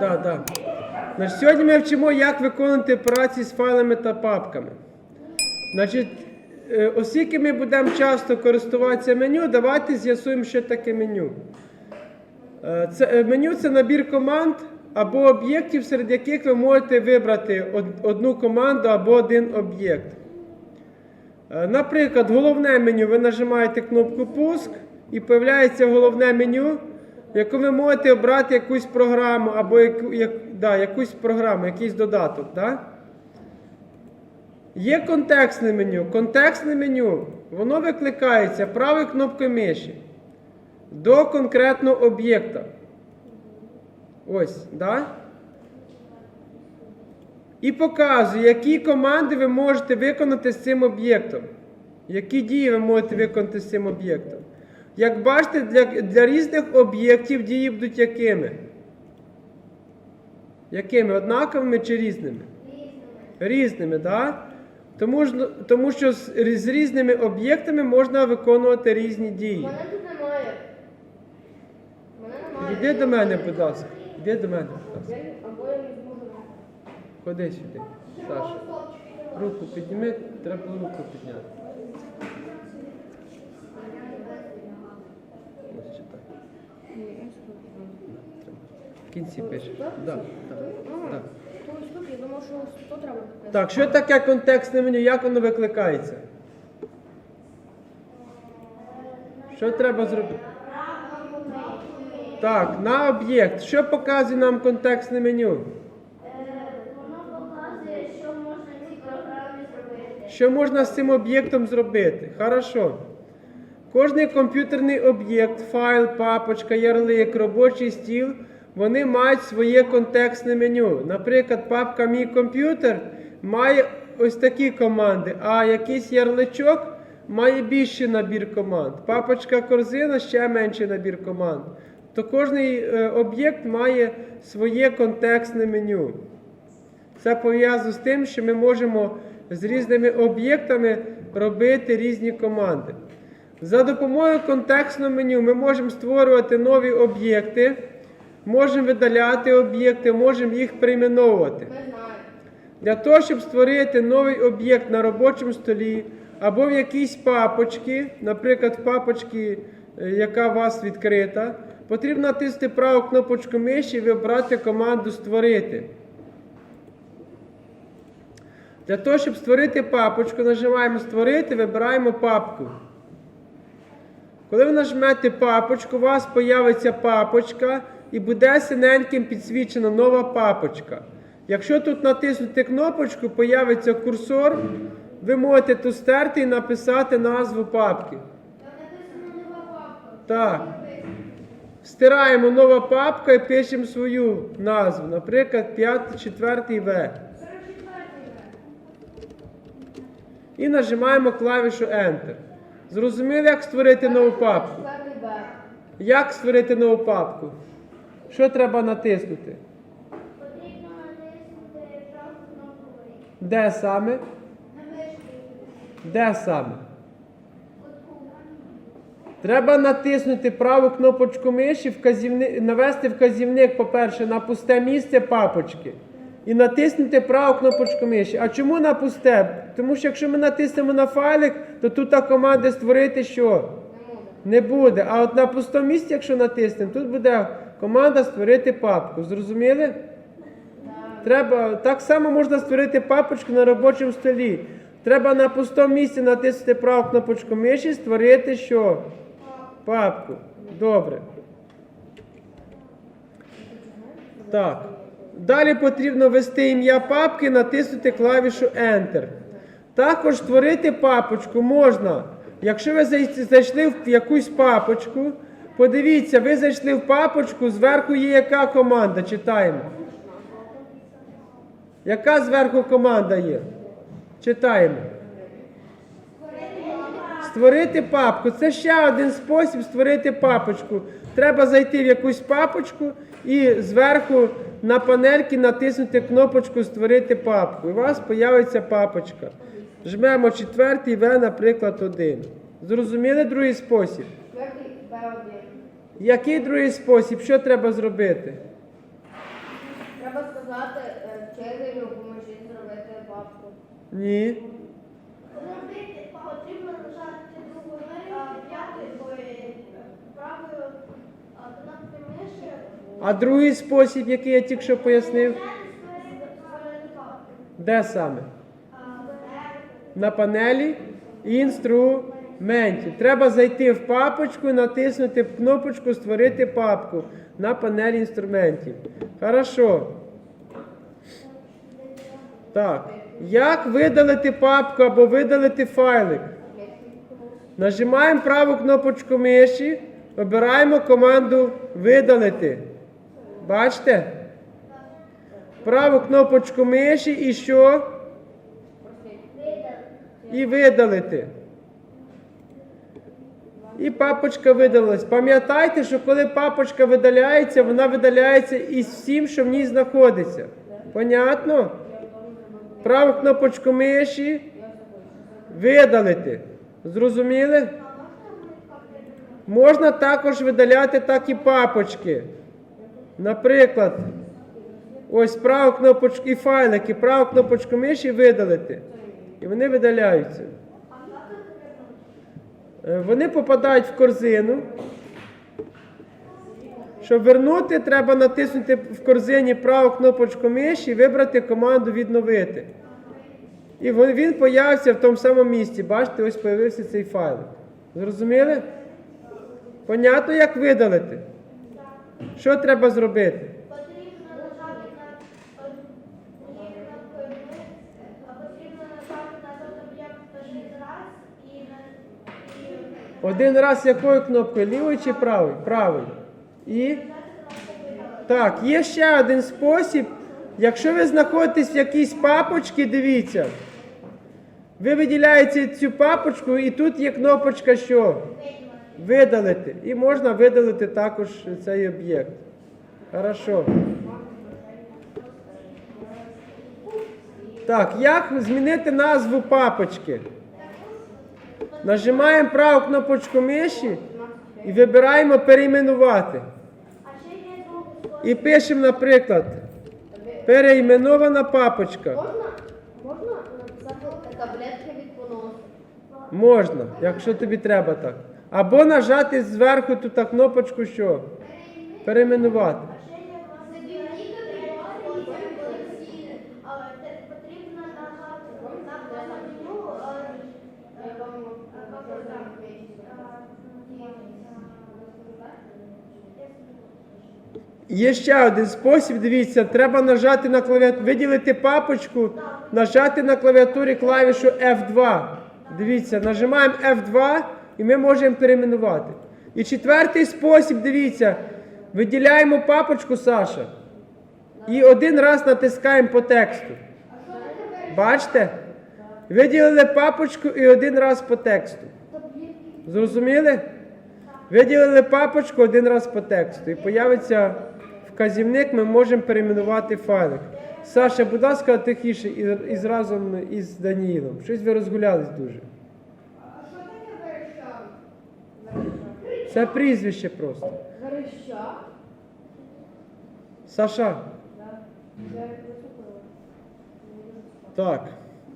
Да, да. Значить, сьогодні ми вчимо, як виконувати операції з файлами та папками. Значить, е, оскільки ми будемо часто користуватися меню, давайте з'ясуємо, що таке меню. Е, Це, е, меню це набір команд або об'єктів, серед яких ви можете вибрати одну команду або один об'єкт. Наприклад, головне меню ви нажимаєте кнопку Пуск і появляється головне меню, в якому ви можете обрати якусь програму або яку, як, да, якусь програму, якийсь додаток. Да? Є контекстне меню. Контекстне меню воно викликається правою кнопкою миші до конкретного об'єкта. Ось, да? І показує, які команди ви можете виконати з цим об'єктом. Які дії ви можете виконати з цим об'єктом. Як бачите, для, для різних об'єктів дії будуть якими? Якими? Однаковими чи різними? Різними, так? Тому, ж- тому що з, з різними об'єктами можна виконувати різні дії. Мене тут немає. Мене немає. Іди до мене, будь ласка. Іди до мене, будь ласка. Або я не зможу. Ходи сюди. Саша. Руку підніми, треба руку підняти. В кінці пише. Да, я думав, що треба. Так, що таке контекстне меню? Як воно викликається? Що треба зробити? Так, на об'єкт. Що показує нам контекстне меню? Воно показує, що можна в цій програмі зробити. Що можна з цим об'єктом зробити? Хорошо. Кожний комп'ютерний об'єкт, файл, папочка, ярлик, робочий стіл, вони мають своє контекстне меню. Наприклад, папка Мій комп'ютер має ось такі команди, а якийсь ярличок має більший набір команд. Папочка корзина ще менший набір команд. То кожний е, об'єкт має своє контекстне меню. Це пов'язано з тим, що ми можемо з різними об'єктами робити різні команди. За допомогою контекстного меню ми можемо створювати нові об'єкти, можемо видаляти об'єкти, можемо їх перейменовувати. Для того, щоб створити новий об'єкт на робочому столі або в якійсь папочці, наприклад, в папочці, е, яка у вас відкрита, потрібно натиснути праву кнопочку миші і вибрати команду Створити. Для того, щоб створити папочку, нажимаємо Створити, вибираємо папку. Коли ви нажмете папочку, у вас з'явиться папочка і буде синеньким підсвічена нова папочка. Якщо тут натиснути кнопочку, появиться курсор, ви можете тут стерти і написати назву папки. Так. Стираємо нова папка і пишемо свою назву, наприклад, 5, 4 В. І нажимаємо клавішу Enter. Зрозуміли, як створити нову папку? Як створити нову папку? Що треба натиснути? Потрібно натиснути праву кнопку. Де саме? Де саме? Треба натиснути праву кнопочку миші, вказівни... навести вказівник, по-перше, на пусте місце папочки. І натиснути праву кнопочку миші. А чому на пусте? Тому що якщо ми натиснемо на файлик, то тут та команда створити що? Не буде. А от на пустому місці, якщо натиснемо, тут буде команда створити папку. Зрозуміли? Треба, так само можна створити папочку на робочому столі. Треба на пустому місці натиснути праву кнопочку миші, створити що? Папку. Добре. Так. Далі потрібно ввести ім'я папки, натиснути клавішу Enter. Також створити папочку можна. Якщо ви зайшли в якусь папочку, подивіться, ви зайшли в папочку, зверху є яка команда? Читаємо. Яка зверху команда є? Читаємо. Створити папку. Це ще один спосіб створити папочку. Треба зайти в якусь папочку і зверху на панельці натиснути кнопочку Створити папку. І у вас з'явиться папочка. Жмемо четвертий В, наприклад, один. Зрозуміли другий спосіб? Четвертий Б1. Який другий спосіб? Що треба зробити? Треба сказати е, вчителю, поможіть зробити папку. Ні. Зробити потрібно нажати другу а, п'ятою ой, правою а, кнопкою миші. А другий спосіб, який я тільки що пояснив, де саме? На панелі інструментів. Треба зайти в папочку і натиснути кнопочку Створити папку на панелі інструментів. Хорошо. Так. Як видалити папку або видалити файлик? Нажимаємо праву кнопочку миші, обираємо команду Видалити. Бачите? Праву кнопочку миші і що? І видалити. І папочка видалилась. Пам'ятайте, що коли папочка видаляється, вона видаляється із всім, що в ній знаходиться. Понятно? Праву кнопочку миші. Видалити. Зрозуміли? Можна також видаляти так і папочки. Наприклад, ось праву кнопочку і файлики, праву кнопочку миші видалити. І вони видаляються. Е, Вони попадають в корзину. Щоб вернути, треба натиснути в корзині праву кнопочку миші і вибрати команду відновити. І він, появився в тому самому місці. Бачите, ось появився цей файл. Зрозуміли? Понятно, як видалити? Що треба зробити? Потрібно нажати на однією кнопкою миші, а потрібно нажати на той об'єкт один раз і на і Один раз якою кнопкою? Лівою чи правою? Правою. І. Так, є ще один спосіб. Якщо ви знаходитесь в якійсь папочці, дивіться. Ви виділяєте цю папочку, і тут є кнопочка що? Видалити. І можна видалити також цей об'єкт. Хорошо. Так, як змінити назву папочки? Нажимаємо праву кнопочку миші і вибираємо перейменувати. І пишемо, наприклад, переіменована папочка. Можна? Якщо тобі треба так. Або нажати зверху тут кнопочку, що? Перейменувати. Ще є власне другий спосіб, коли всі, але те- потрібно нажати на на меню, а, Я вам а, покажу. Є ще один спосіб, дивіться, треба нажати на клавіатуру, виділити папочку, нажати на клавіатурі клавішу F2. Дивіться, нажимаємо F2 і ми можемо перейменувати. І четвертий спосіб, дивіться, виділяємо папочку Саша. І один раз натискаємо по тексту. Бачите? Виділили папочку і один раз по тексту. Зрозуміли? Виділили папочку один раз по тексту. І появиться вказівник, ми можемо перейменувати файлик. Саша, будь ласка, тихіше і, разом із Даніїлом. Щось ви розгулялись дуже. А що? Це прізвище просто. Верещак? Саша. Так.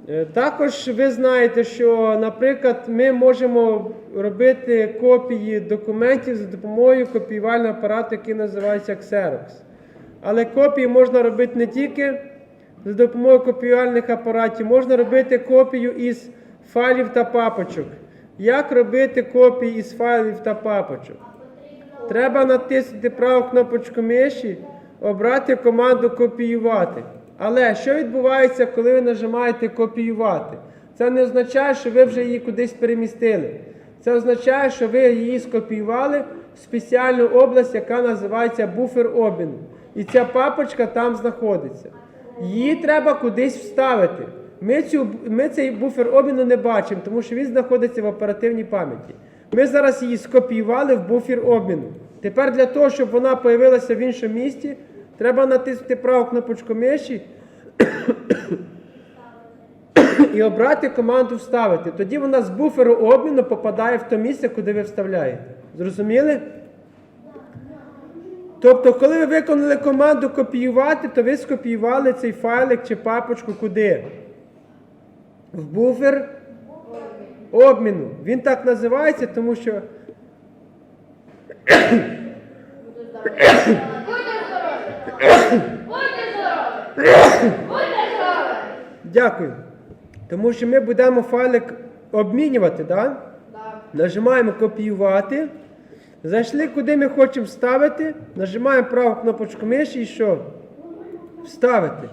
Е, Також ви знаєте, що, наприклад, ми можемо робити копії документів за допомогою копіювального апарату, який називається Xerox. Але копії можна робити не тільки за допомогою копіювальних апаратів, можна робити копію із файлів та папочок. Як робити копії із файлів та папочок? Треба натиснути праву кнопочку миші, обрати команду копіювати. Але що відбувається, коли ви нажимаєте копіювати? Це не означає, що ви вже її кудись перемістили. Це означає, що ви її скопіювали в спеціальну область, яка називається буфер обміну. І ця папочка там знаходиться. Її треба кудись вставити. Ми, цю, ми цей буфер обміну не бачимо, тому що він знаходиться в оперативній пам'яті. Ми зараз її скопіювали в буфер обміну. Тепер для того, щоб вона появилася в іншому місці, треба натиснути праву кнопочку миші і обрати команду вставити. Тоді вона з буферу обміну попадає в те місце, куди ви вставляєте. Зрозуміли? Тобто, коли ви виконали команду копіювати, то ви скопіювали цей файлик чи папочку куди? В буфер обміну. Він так називається, тому що Будьте здорові. Будьте здорові. Дякую. Тому що ми будемо файлик обмінювати, так? Да? Так. Нажимаємо копіювати. Зайшли, куди ми хочемо вставити. Нажимаємо праву кнопочку миші і що? Вставити.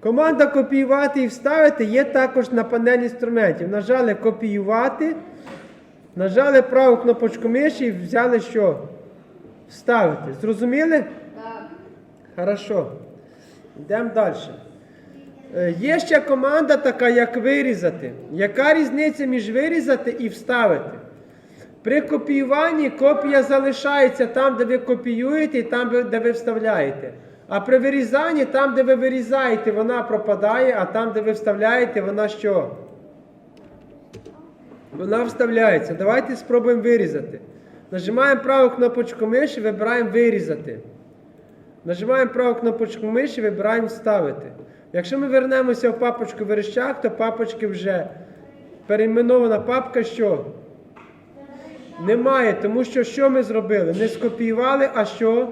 Команда копіювати і вставити є також на панелі інструментів. Нажали копіювати. Нажали праву кнопочку миші і взяли що? Вставити. Зрозуміли? Хорошо. Йдемо далі. Е, Є ще команда така, як вирізати. Яка різниця між вирізати і вставити? При копіюванні копія залишається там, де ви копіюєте, і там, де ви вставляєте. А при вирізанні, там, де ви вирізаєте, вона пропадає, а там, де ви вставляєте, вона що? Вона вставляється. Давайте спробуємо вирізати. Нажимаємо праву кнопочку миші, вибираємо вирізати. Нажимаємо праву кнопочку миші, вибираємо вставити. Якщо ми вернемося в папочку верещак, то папочки вже перейменована папка що? Немає, тому що що ми зробили? Не скопіювали, а що?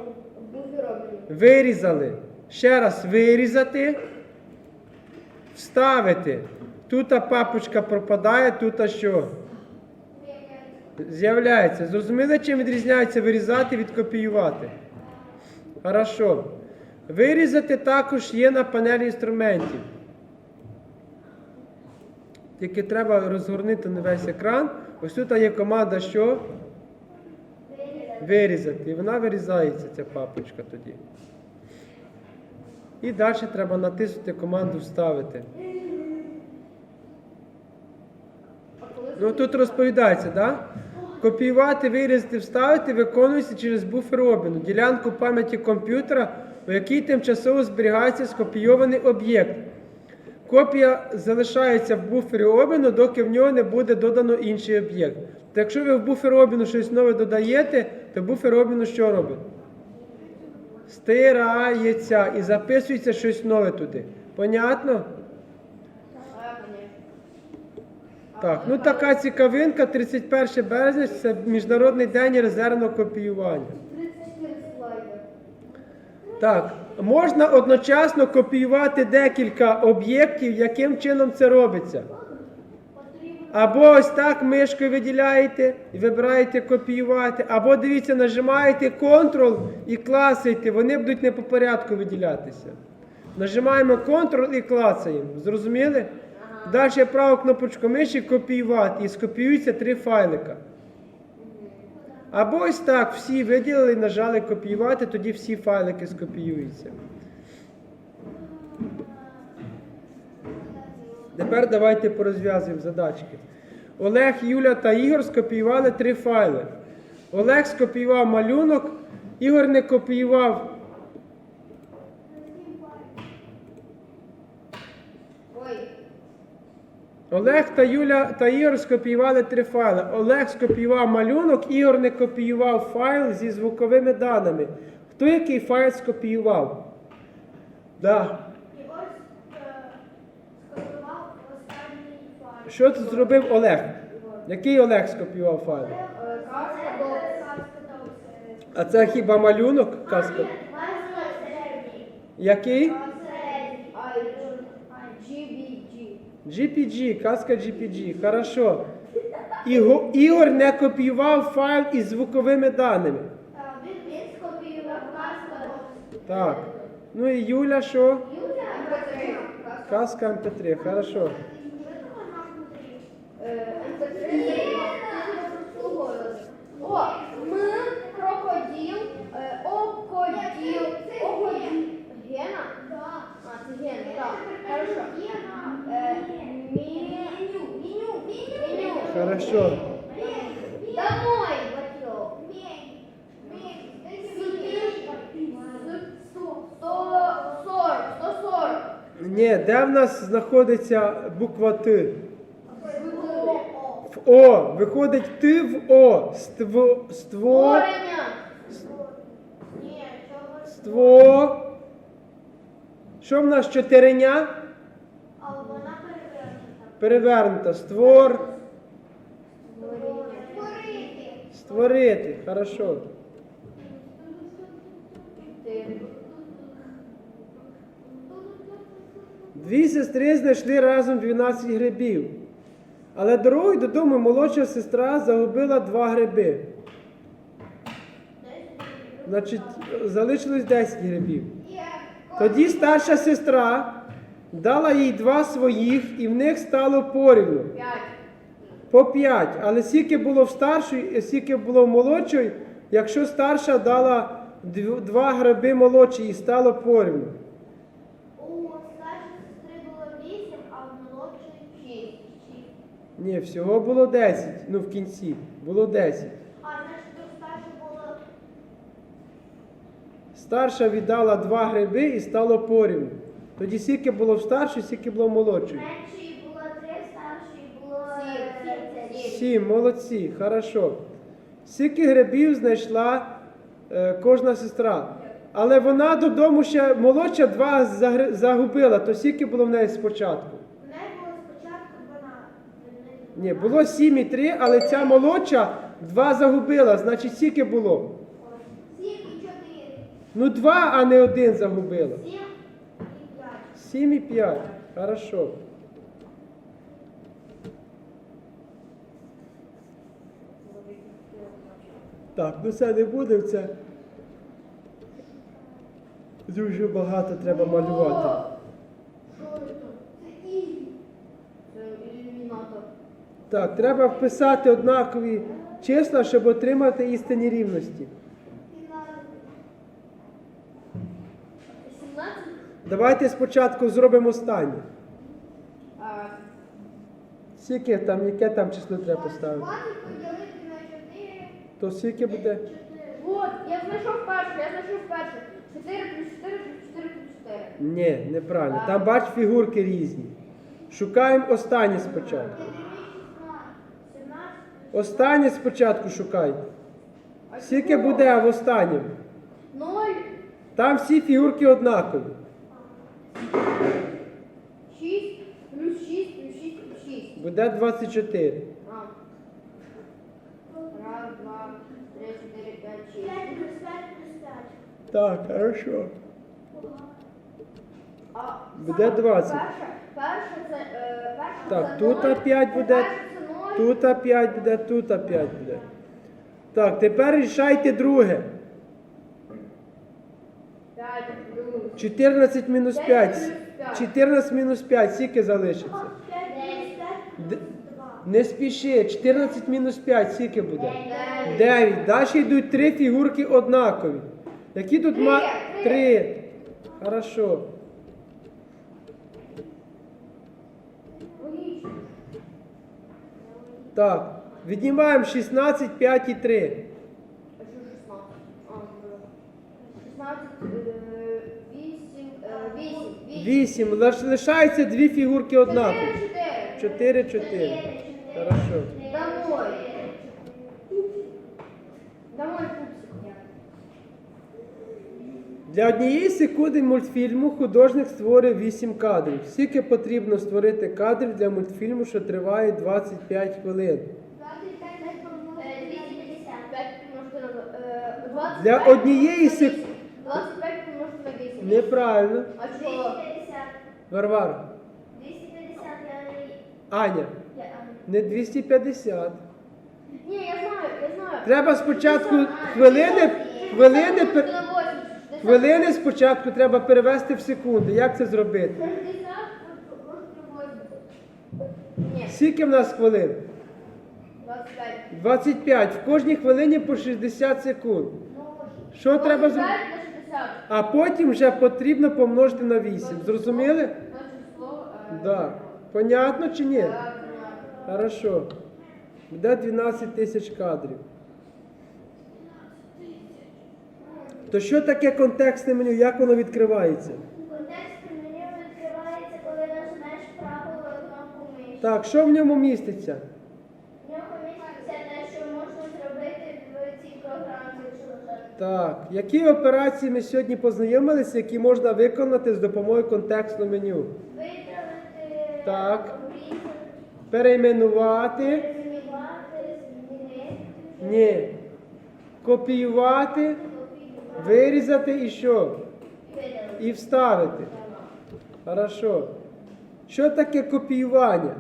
Вирізали. Ще раз вирізати, вставити. Тут папочка пропадає, тут що? З'являється. Зрозуміли, чим відрізняється вирізати від копіювати? Хорошо. Вирізати також є на панелі інструментів. Тільки треба розгорнути на весь екран. Ось тут є команда що? Вирізати. І вона вирізається, ця папочка тоді. І далі треба натиснути команду Вставити. Ну тут розповідається, да? Копіювати, вирізати, вставити виконується через буфер обміну, ділянку пам'яті комп'ютера, у якій тимчасово зберігається скопійований об'єкт. Копія залишається в буфері обміну, доки в нього не буде додано інший об'єкт. Та якщо ви в буфер обміну щось нове додаєте, то буфер обміну що робить? Стирається і записується щось нове туди. Понятно? Так, ні. Так, ну така цікавинка, 31 березня це Міжнародний день резервного копіювання. 34 слайди. Так, можна одночасно копіювати декілька об'єктів, яким чином це робиться. Або ось так мишкою виділяєте і вибираєте копіювати, або дивіться, нажимаєте Ctrl і клацаєте, вони будуть не по порядку виділятися. Нажимаємо Ctrl і клацаємо. Зрозуміли? Далі праву кнопочку миші копіювати і скопіюються три файлика. Або ось так всі виділили нажали копіювати, тоді всі файлики скопіюються. Тепер давайте порозв'язуємо задачки. Олег, Юля та Ігор скопіювали три файли. Олег скопіював малюнок, Ігор не копіював. Ой. Олег та Юля та Ігор скопіювали три файли. Олег скопіював малюнок, Ігор не копіював файл зі звуковими даними. Хто який файл скопіював? Да. Е, скопіював останній файл. Що тут зробив Олег? Який Олег скопіював файл? Е, Доуса. А це хіба малюнок? Казка. Який? GPG, казка GPG. Хорошо. Іго- Ігор не копіював файл із звуковими даними. Він скопіював казку. Так. Ну і Юля що? Юля, MP3. Казка МП3. Хорошо. Е, MP3. О, ми крокодил, е, окодил, окодил. Гена? А, це Гена, так. Хорошо. Е, Меню. Меню. Меню. Хорошо. Домой. Сорок. Ні, де в нас знаходиться буква Т? В О. Виходить Т в О. Ство. Ство. Ство. Що в нас перевернута. Перевернута. Створ. Створити. Хорошо. Дві сестри знайшли разом 12 грибів. Але дорогою додому молодша сестра загубила два гриби. Значить, залишилось 10 грибів. Тоді старша сестра дала їй два своїх, і в них стало порівну. По 5. Але скільки було в старшої, і скільки було в молодшої, якщо старша дала дв- два гриби молодші і стало порівну. У старшої сестри було 8, а в молодшої 6. Ні, всього було 10. Ну, в кінці. Було 10. А значить, у старшої було Старша віддала два гриби і стало порівну. Тоді скільки було в старшої, скільки було в молодшої. меншої було 3, старшої було Сім. Молодці, хорошо. Скільки грибів знайшла е, кожна сестра. Але вона додому ще молодша два загри- загубила, то скільки було в неї спочатку? У неї було спочатку 12. Ні, було сім і три, але ця молодша два загубила. Значить, скільки було? 7 і 4. Ну, два, а не один загубила. 7 і 5. Сім і п'ять. Хорошо. Так, ну це не буде, це дуже багато треба малювати. Так, треба вписати однакові числа, щоб отримати істинні рівності. Давайте спочатку зробимо останнє. Скільки там, яке там число треба поставити? 20 поділити на 4. То скільки буде? 4. Вот, я знайшов перше, я знайшов перше. 4 плюс 4 плюс 4 плюс 4. Ні, неправильно. Там бач фігурки різні. Шукаємо останнє спочатку. 17. Останнє спочатку шукайте. Скільки буде в останньому? 0. Там всі фігурки однакові. 6 плюс 6 плюс 6 плюс 6. Буде 24. А. Раз, два, три, чотири, п'ять, 5 шість. плюс 5 плюс 5. Так, хорошо. А Буде саме 20. Перше, перше це, е, перше Так, тут ноль, опять буде. перше це ноль. Тут 5 буде, тут 5 буде. Так, тепер рішайте друге. 5 плюс 14 мінус 5. 14 мінус 5, скільки залишиться? 5 плюс 5 Д- Не спіши, 14 мінус 5, скільки буде? 9. Далі йдуть три фігурки однакові. Які тут ма... Три. Хорошо. Так. Віднімаємо 16, 5 і 3. А що 16? А, добре. 16, е, 8, е, 8, 8. 8. Лишається дві фігурки однакові. 4, 4. 4, 4. Хорошо. Домой. Домой. Для однієї секунди мультфільму художник створює 8 кадрів. Скільки потрібно створити кадрів для мультфільму, що триває 25 хвилин? 25 помножити на 250. 5 помножити на 25 Для однієї помножити на сек- 8. 25 помножити на 8. Неправильно. А? 250. Варвара. 250 я не... Аня. Не 250. Ні, я знаю, я знаю. Треба спочатку хвилини, хвилини, пер- хвилини спочатку треба перевести в секунди. Як це зробити? 60 Скільки в нас хвилин? 25. 25. В кожній хвилині по 60 секунд. Що треба зробити? 25 на 60. А потім вже потрібно помножити на 8. Зрозуміли? Да. Понятно чи ні? Хорошо. Буде 12 тисяч кадрів. То що таке контекстне меню? Як воно відкривається? Контекст меню відкривається, коли нажмеш праву кнопку миші. Так, що в ньому міститься? В нього міститься те, що можна зробити в цій програмі, Так, які операції ми сьогодні познайомилися, які можна виконати з допомогою контекстного меню? Видалити, Так. обрізати, Перейменувати, перезмінювати, змінити, ні. Копіювати, вирізати і що? І вставити. Хорошо. Що таке копіювання?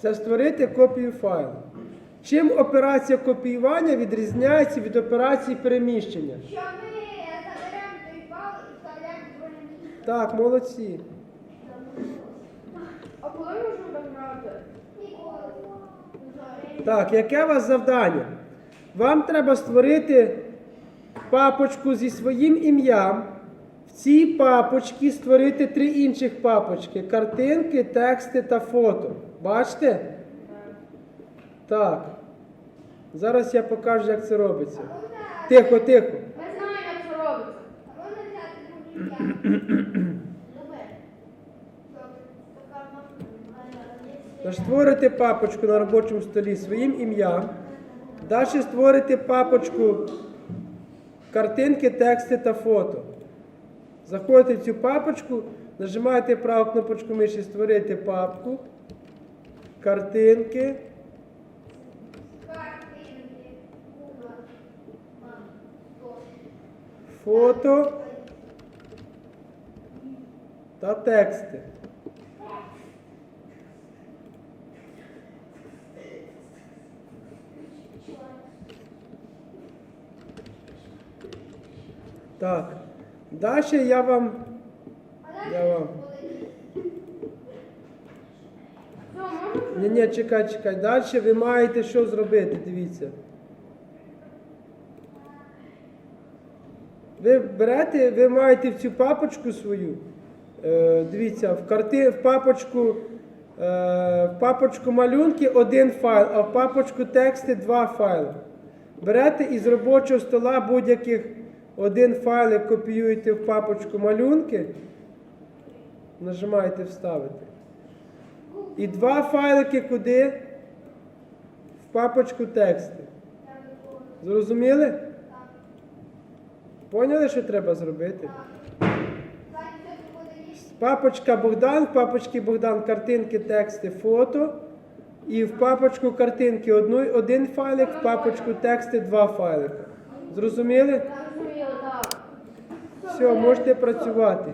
Це створити копію файлу. Чим операція копіювання відрізняється від операції переміщення? Що ми заберемо той файл і вставляємо в. Так, молодці. А коли ми можемо брати? Так, яке у вас завдання? Вам треба створити папочку зі своїм ім'ям. В цій папочці створити три інших папочки: картинки, тексти та фото. Бачите? Так. Зараз я покажу, як це робиться. Тихо, тихо. Ми знаємо, як це робиться. А можна взяти друге любе. Така Тож папочку на робочому столі своїм ім'ям. Далі створите папочку картинки, тексти та фото. Заходите в цю папочку, нажимаєте праву кнопочку миші Створити папку, картинки. фото та тексти. Так. Далі я вам. Я вам. Ні, ні, чекай, чекай. Далі ви маєте що зробити, дивіться. Ви берете, ви маєте в цю папочку свою. Е, дивіться, в, карти, в папочку. е, В папочку малюнки один файл, а в папочку тексти два файли. Берете із робочого стола будь-яких один файлик копіюєте в папочку малюнки, нажимаєте вставити. І два файлики куди? В папочку тексти. Зрозуміли? Поняли, що треба зробити? Папочка Богдан, в папочці Богдан картинки, тексти, фото. І в папочку картинки одну- один файлик, в папочку тексти два файлика. Зрозуміли? Зрозуміло, так. Все, можете працювати.